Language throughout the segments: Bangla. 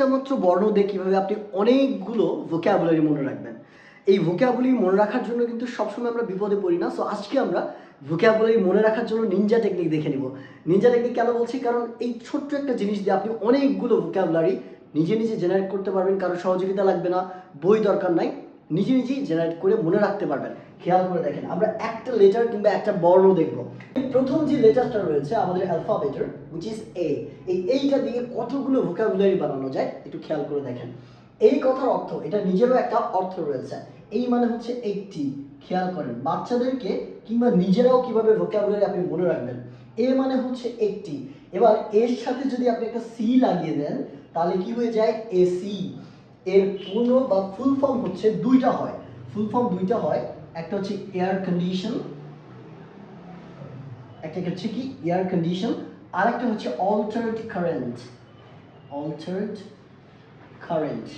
একটা মাত্র বর্ণ দিয়ে কীভাবে আপনি অনেকগুলো ভোক্যাবুলারি মনে রাখবেন। এই ভোক্যাবুলারি মনে রাখার জন্য কিন্তু সবসময় আমরা বিপদে পড়ি না। সো আজকে আমরা ভোক্যাবুলারি মনে রাখার জন্য নিনজা টেকনিক দেখে নিব। নিনজা টেকনিক কেন বলছি? কারণ এই ছোট্ট একটা জিনিস দিয়ে আপনি অনেকগুলো ভোক্যাবুলারি নিজে নিজে জেনারেট করতে পারবেন। কারও সহযোগিতা লাগবে না, বই দরকার নাই। নিজে নিজেই জেনারেট করে মনে রাখতে পারবেন। খেয়াল করে দেখেন, আমরা একটা লেটার কিংবা একটা বর্ণ দেখব। প্রথম যে লেটারটা রয়েছে, আমাদের অ্যালফাবেটের উইচ ইজ এ এই এইটা দিয়ে কতগুলো ভোকাবুলারি বানানো যায়, একটু খেয়াল করে দেখেন। এই কথার অর্থ, এটা নিজেরও একটা অর্থ রয়েছে। এই মানে হচ্ছে একটি, খেয়াল করেন, বাচ্চাদেরকে কিংবা নিজেরাও কীভাবে ভোকাবুলারি আপনি মনে রাখবেন। এ মানে হচ্ছে একটি। এবার এর সাথে যদি আপনি একটা সি লাগিয়ে দেন, তাহলে কি হয়ে যায়? এসি এর পূর্ণ বা ফুল ফর্ম হচ্ছে দুইটা হয়। ফুল ফর্ম দুইটা হয়। একটা হচ্ছে এয়ার কন্ডিশন একটা হচ্ছে কি? এয়ার কন্ডিশন আর একটা হচ্ছে অল্টার্ড কারেন্ট অল্টার্ড কারেন্ট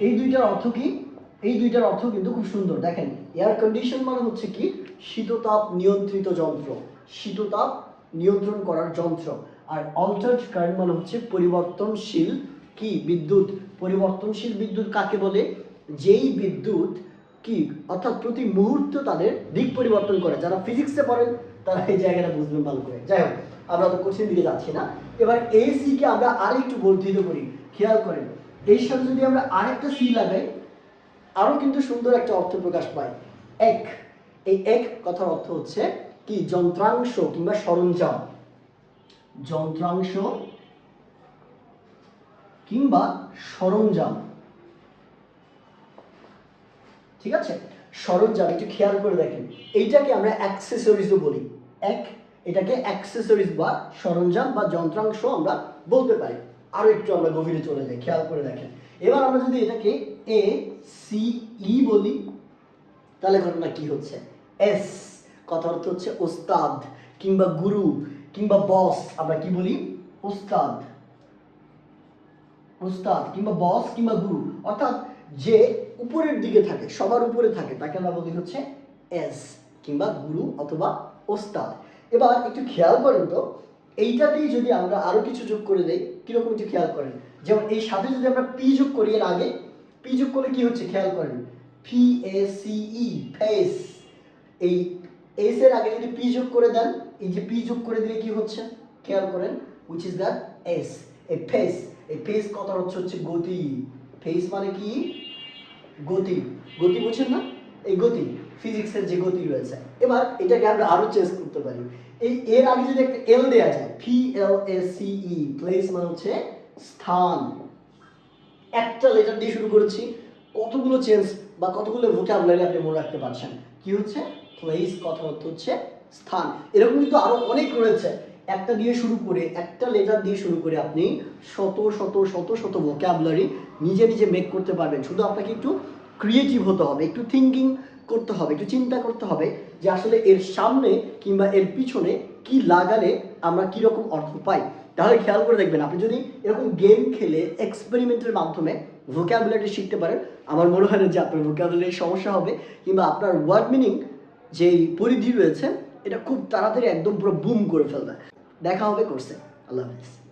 এই দুইটার অর্থ কি? এই দুইটার অর্থ কিন্তু খুব সুন্দর। দেখেন এয়ার কন্ডিশন মানে হচ্ছে কি? শীততাপ নিয়ন্ত্রিত যন্ত্র। শীততাপ নিয়ন্ত্রণ করার যন্ত্র। আর অল্টার্ড কারেন্ট মানে হচ্ছে পরিবর্তনশীল কি? বিদ্যুৎ। পরিবর্তনশীল বিদ্যুৎ কাকে বলে? যেই বিদ্যুৎ কি? অর্থাৎ প্রতি মুহূর্ত তাদের দিক পরিবর্তন করে। যারা ফিজিক্সে পড়েন, তারা এই জায়গাটা বুঝবেন ভালো করে। যাই হোক, আমরা তো কোশ্চেন দিকে যাচ্ছি না। এবার এই সিকে আমরা আরেকটু বর্ধিত করি। খেয়াল করেন, এর সাথে যদি আমরা আরেকটা সি লাগাই আরও কিন্তু সুন্দর একটা অর্থ প্রকাশ পায়। এক, এই এক কথার অর্থ হচ্ছে কি? যন্ত্রাংশ কিংবা সরঞ্জাম। যন্ত্রাংশ কিংবা সরঞ্জাম। ঠিক আছে? সরঞ্জাম, একটু খেয়াল করে দেখেন। এইটাকে আমরা অ্যাক্সেসরিজও বলি। এক, এটাকে অ্যাক্সেসরিজ বা সরঞ্জাম বা যন্ত্রাংশ আমরা বলতে পারি। আরও একটু আমরা গভীরে চলে যাই, খেয়াল করে দেখেন। এবার আমরা যদি এটাকে এ সি ই বলি, তাহলে ঘটনা কি হচ্ছে? এস কথা অর্থ হচ্ছে ওস্তাদ কিংবা গুরু কিংবা বস আমরা কি বলি? ওস্তাদ। ওস্তাদ কিংবা বস কিংবা গুরু, অর্থাৎ যে উপরের দিকে থাকে, সবার উপরে থাকে, তাকে আমরা বলি হচ্ছে এস কিংবা গুরু অথবা ওস্তাদ। এবার একটু খেয়াল করেন তো, এইটাতেই যদি আমরা আরও কিছু যোগ করে দেই, কীরকম একটু খেয়াল করেন? যেমন এই সাথে যদি আমরা পি যোগ করি এর আগে, পি যোগ করলে কি হচ্ছে? খেয়াল করেন P A C E face এই এস এর আগে যদি পি যোগ করে দেন, এই যে পি যোগ করে দিলে কি হচ্ছে? খেয়াল করেন which is that S A face এই ফেস কথার হচ্ছে হচ্ছে গতি। ফেস মানে কি? গতি। গতি বুঝছেন না? এই গতি ফিজিক্সের যে গতি রয়েছে। এবার এটাকে আমরা আরও চেঞ্জ করতে পারি। এই এর আগে যদি একটা এল দেয়া যায় P L S C E place মানে হচ্ছে স্থান। একটা লেটার দিয়ে শুরু করেছি। কতগুলো চেঞ্জ বা কতগুলো ভোকাবুলারি আপনি মনে রাখতে পারছেন? কি হচ্ছে? প্লেস কথা অর্থ হচ্ছে স্থান। এরকম কিন্তু আরও অনেক রয়েছে। একটা দিয়ে শুরু করে, একটা লেটার দিয়ে শুরু করে আপনি শত শত শত শত ভোকাবুলারি নিজে নিজে মেক করতে পারবেন। শুধু আপনাকে একটু ক্রিয়েটিভ হতে হবে, একটু থিঙ্কিং করতে হবে, একটু চিন্তা করতে হবে যে আসলে এর সামনে কিংবা এর পিছনে কি লাগালে আমরা কি রকম অর্থ পাই। তাহলে খেয়াল করে দেখবেন, আপনি যদি এরকম গেম খেলে এক্সপেরিমেন্টের মাধ্যমে ভোকাবুলারি শিখতে পারেন, আমার মনে হয় না যে আপনার ভোকাবুলারির সমস্যা হবে কিংবা আপনার ওয়ার্ড মিনিং যেই পরিধি রয়েছে, এটা খুব তাড়াতাড়ি একদম পুরো বুম করে ফেলবে। দেখা হবে কোর্সে। আল্লাহ হাফিজ।